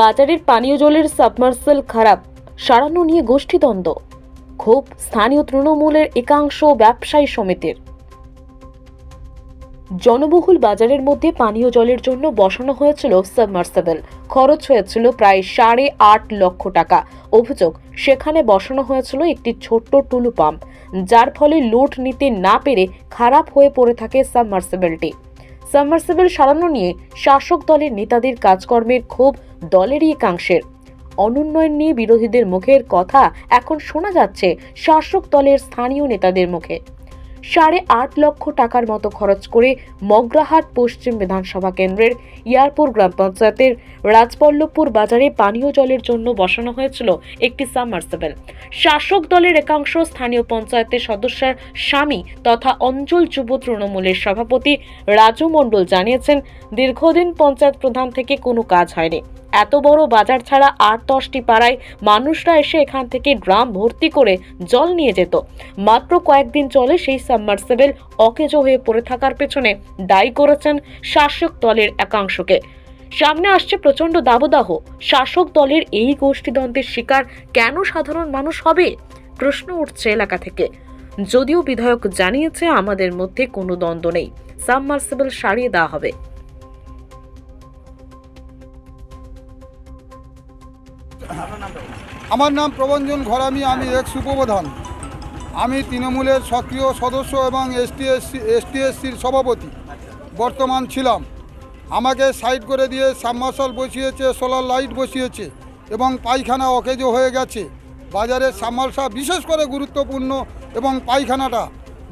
বাজারের পানীয় জলের সাবমার্সেল খারাপ, সারানো নিয়ে গোষ্ঠীদ্বন্দ্ব। ক্ষোভ স্থানীয় তৃণমূলের একাংশ ব্যবসায়ী সমিতির। জনবহুল বাজারের মধ্যে পানীয় জলের জন্য বসানো হয়েছিল সাবমার্সেবল। খরচ হয়েছিল প্রায় সাড়ে আট লক্ষ টাকা। অভিযোগ, সেখানে বসানো হয়েছিল একটি ছোট্ট টুলু পাম্প, যার ফলে লোড নিতে না পেরে খারাপ হয়ে পড়ে থাকে সাবমার্সেবলটি। সাবমার্সেবল সারানো নিয়ে শাসক দলের নেতাদের কাজকর্মের ক্ষোভ দলেরই একাংশের। অনুন্নয়ন নিয়ে বিরোধীদের মুখের কথা এখন শোনা যাচ্ছে শাসক দলের স্থানীয় নেতাদের মুখে। সাড়ে আট লক্ষ টাকার মতো খরচ করে মগরাহাট পশ্চিম বিধানসভা কেন্দ্রের ইয়ারপুর গ্রাম পঞ্চায়েতের রাজপল্লভপুর বাজারে পানীয় জলের জন্য বসানো হয়েছিল একটি সাবমার্সেবল। শাসক দলের একাংশ স্থানীয় পঞ্চায়েতের সদস্যের স্বামী তথা অঞ্চল যুব তৃণমূলের সভাপতি রাজু মণ্ডল জানিয়েছেন, দীর্ঘদিন পঞ্চায়েত প্রধান থেকে কোনো কাজ হয়নি। এত বড় বাজার ছাড়া আট দশটি পাড়ায় মানুষরা এসে এখান থেকে ড্রাম ভর্তি করে জল নিয়ে যেত। মাত্র কয়েকদিন চলে সেই সাবমার্সেবল অকেজো হয়ে পড়ে থাকার পেছনে দায়ী করেছেন শাসক দলের একাংশকে। সামনে আসছে প্রচণ্ড দাবদাহ। শাসক দলের এই গোষ্ঠীদ্বন্দ্বের শিকার কেন সাধারণ মানুষ হবে? প্রশ্ন উঠছে এলাকা থেকে। যদিও বিধায়ক জানিয়েছে, আমাদের মধ্যে কোনো দ্বন্দ্ব নেই। সাবমার্সেবল সারিয়ে দেওয়া হবে। আমার নাম প্রবঞ্জন ঘরামি, আমি এক্স উপপ্রধান। আমি তৃণমূলের সক্রিয় সদস্য এবং এসটিএসসি এসটিএসসির সভাপতি। বর্তমান ছিলাম। আমাকে সাইড করে দিয়ে সাবমার্শাল বসিয়েছে সোলার লাইট বসিয়েছে এবং পায়খানা অকেজো হয়ে গেছে। বাজারের সাবমার্শাল বিশেষ করে গুরুত্বপূর্ণ এবং পায়খানাটা,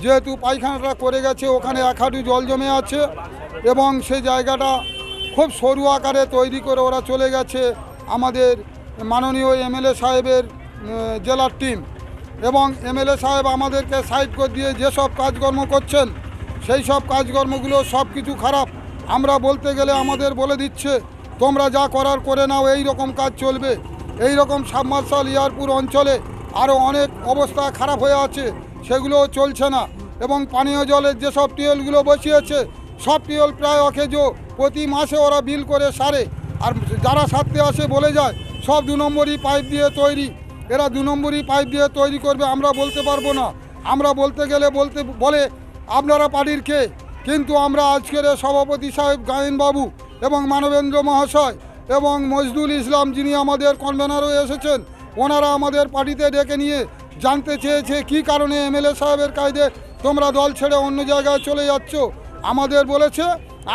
যেহেতু পায়খানাটা করে গেছে, ওখানে এক হাঁটু জল জমে আছে এবং সেই জায়গাটা খুব সরু আকারে তৈরি করে ওরা চলে গেছে। আমাদের মাননীয় এমএলএ সাহেবের জেলার টিম এবং এমএলএ সাহেব আমাদেরকে সাইড করে দিয়ে যেসব কাজকর্ম করছেন, সেই সব কাজকর্মগুলো সব কিছু খারাপ। আমরা বলতে গেলে আমাদের বলে দিচ্ছে, তোমরা যা করার করে নাও, এই রকম কাজ চলবে। এই রকম সাবমার্শাল ইয়ারপুর অঞ্চলে আরও অনেক অবস্থা খারাপ হয়ে আছে সেগুলো চলছে না। এবং পানীয় জলের যেসব টিউবওয়েলগুলো বসিয়েছে, সব টিউবওয়েল প্রায় অকেজো। প্রতি মাসে ওরা বিল করে সারে। আর যারা সারতে আসে বলে যায় সব দু নম্বরই পাইপ দিয়ে তৈরি। এরা দু নম্বরই পাইপ দিয়ে তৈরি করবে, আমরা বলতে পারব না। আমরা বলতে গেলে বলতে বলে, আপনারা পার্টির কে? কিন্তু আমরা আজকের সভাপতি সাহেব গায়েনবাবু এবং মানবেন্দ্র মহাশয় এবং মজদুল ইসলাম যিনি আমাদের কনভেনারও এসেছেন, ওনারা আমাদের পার্টিতে ডেকে নিয়ে জানতে চেয়েছে কি কারণে এমএলএ সাহেবের কায়দে তোমরা দল ছেড়ে অন্য জায়গায় চলে যাচ্ছ। আমাদের বলেছে,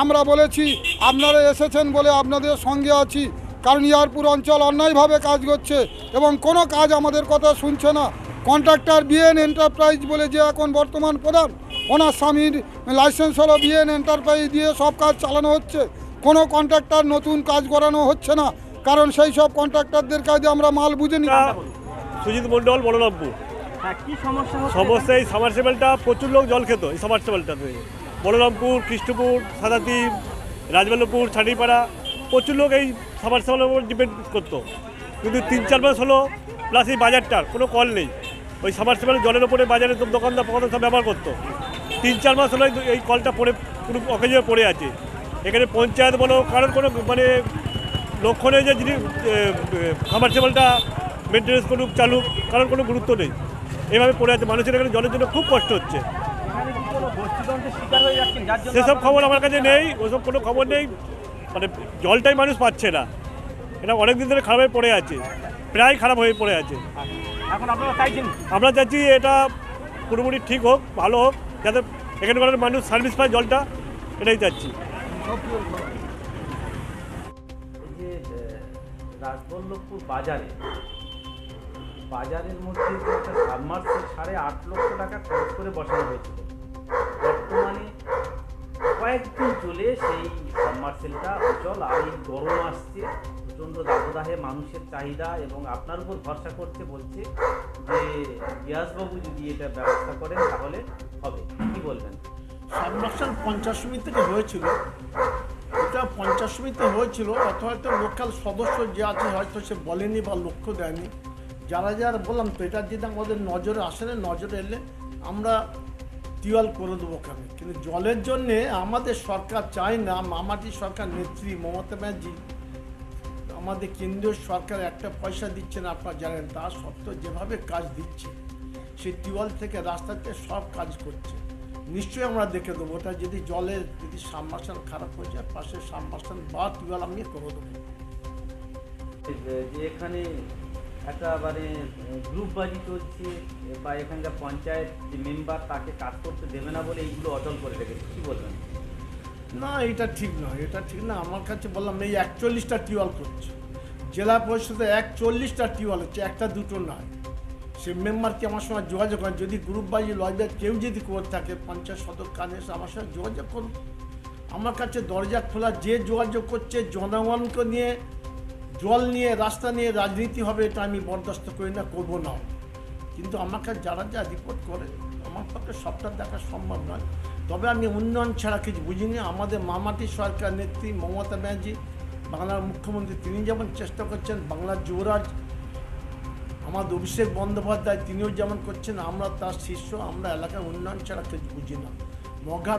আমরা বলেছি, আপনারা এসেছেন বলে আপনাদের সঙ্গে আছি। কারণ ইয়ারপুর অঞ্চল অন্যায়ভাবে কাজ করছে এবং কোনো কাজ আমাদের কথা শুনছে না। কন্ট্রাক্টর বিএন এন্টারপ্রাইজ বলে যে এখন বর্তমান প্রধান ওনার স্বামীর লাইসেন্স হলো বিএন এন্টারপ্রাইজ দিয়ে সব কাজ চালানো হচ্ছে। কোনো কন্ট্রাক্টর নতুন কাজ করানো হচ্ছে না কারণ সেই সব কন্ট্রাক্টরদের কাজে আমরা মাল বুঝে নি সুজিত মণ্ডল বলরামপুর। হ্যাঁ কি সমস্যা এই সামারসেবেলটা প্রচুর লোক জল খেত এই সামারসেবেলটাতে বলরামপুর কৃষ্ণপুর সাদাদ্বীপ রাজবল্লভপুর ছাড়িপাড়া প্রচুর লোক এই সামারসেবেলের উপর ডিপেন্ড করতো। কিন্তু তিন চার মাস হলো প্লাস এই বাজারটার কোনো কল নেই। ওই সামারসেবেল জলের ওপরে বাজারে দোকানদার ফোকানদার সব ব্যবহার করতো। তিন চার মাস হলো এই- কলটা পড়ে পুরো অকেজে পড়ে আছে। এখানে পঞ্চায়েত বলো কারণ কোনো মানে লক্ষ্য নেই যে যিনি সামারসেবেলটা মেনটেন্যান্স করুক চালুক কারণ কোনো গুরুত্ব নেই। এভাবে পড়ে আছে। মানুষের এখানে জলের জন্য খুব কষ্ট হচ্ছে। সেসব খবর আমার কাছে নেই ওসব কোনো খবর নেই। মানে জলটাই মানুষ পাচ্ছে না। এটা অনেক দিন ধরে খারাপ হয়ে পড়ে আছে। প্রায় খারাপ হয়ে পড়ে আছে। এখন আপনারা চাইছেন আমরা চাচ্ছি এটা পুরোপুরি ঠিক হোক ভালো হোক যাতে এখানকার মানুষ সার্ভিস পায় জলটা এটাই চাচ্ছি যে রাজবল্লভপুর বাজারে বাজারের মধ্যে একটা সাবমার্সেল সাড়ে আট লক্ষ টাকা খরচ করে বসানো হয়েছিল। কয়েকদিন চলে সেই সাবমার্সেলটা অচল আর এই গরম আসছে। প্রচণ্ড দাবদাহে মানুষের চাহিদা এবং আপনার উপর ভরসা করতে বলছে যে গিয়াসবাবু যদি এটা ব্যবস্থা করেন তাহলে হবে। কি বলবেন? সাবমার্সেল পঞ্চাশ পঞ্চাশমি থেকে হয়েছিল। এটা পঞ্চাশমিতে হয়েছিল অথবা হয়তো লোকাল সদস্য যে আছে হয়তো সে বলেনি বা লক্ষ্য দেয়নি। যারা যারা বললাম, তো এটা যদি আমাদের নজরে আসে না, নজরে এলে আমরা টিউবওয়েল করে দেবো ওখানে। কিন্তু জলের জন্যে আমাদের সরকার চায় না, মামাটি সরকার নেত্রী মমতা ব্যানার্জি, আমাদের কেন্দ্রীয় সরকার একটা পয়সা দিচ্ছে না, আপনারা জানেন, তা সত্ত্বেও যেভাবে কাজ দিচ্ছে, সেই টিউবওয়েল থেকে রাস্তাতে সব কাজ করছে। নিশ্চয়ই আমরা দেখে দেবো, ওটা যদি জলের যদি সাবমার্শাল খারাপ হয়ে যায়, পাশে সাবমার্শাল বা টিউবওয়েল আমি করে দেবো। এখানে একটা মানে গ্রুপবাজি চলছে, বা এখানকার পঞ্চায়েত যে মেম্বার তাকে কাজ করতে দেবে না বলে এইগুলো অচল করে রেখেছে, কী বলবেন? না, এটা ঠিক নয়, এটা ঠিক না, আমার কাছে বললাম এই একচল্লিশটা টিউবওয়েল করছে। জেলা পরিষদে একচল্লিশটা টিউবওয়েল হচ্ছে, একটা দুটো নয়। সে মেম্বারকে আমার সঙ্গে যোগাযোগ করেন, যদি গ্রুপ বাজি লজবের কেউ যদি করে থাকে, পঞ্চায়েত সদস্য কানে এসে আমার সঙ্গে যোগাযোগ করুন। আমার কাছে দরজা খোলা, যে যোগাযোগ করছে, জনগণকে নিয়ে জল নিয়ে, রাস্তা নিয়ে রাজনীতি হবে, এটা আমি বরদাস্ত করি না, করব না। কিন্তু আমাকে যারা যা রিপোর্ট করে, আমার পক্ষে সবটা দেখা সম্ভব নয়। তবে আমি উন্নয়ন ছাড়া কিছু বুঝিনি। আমাদের মামাটি সরকার নেত্রী মমতা ব্যানার্জি, বাংলার মুখ্যমন্ত্রী, তিনি যেমন চেষ্টা করছেন, বাংলার যুবরাজ, আমাদের অভিষেক বন্দ্যোপাধ্যায়, তিনিও যেমন করছেন, আমরা তার শিষ্য আমরা এলাকার উন্নয়ন ছাড়া কিছু বুঝি না। মগা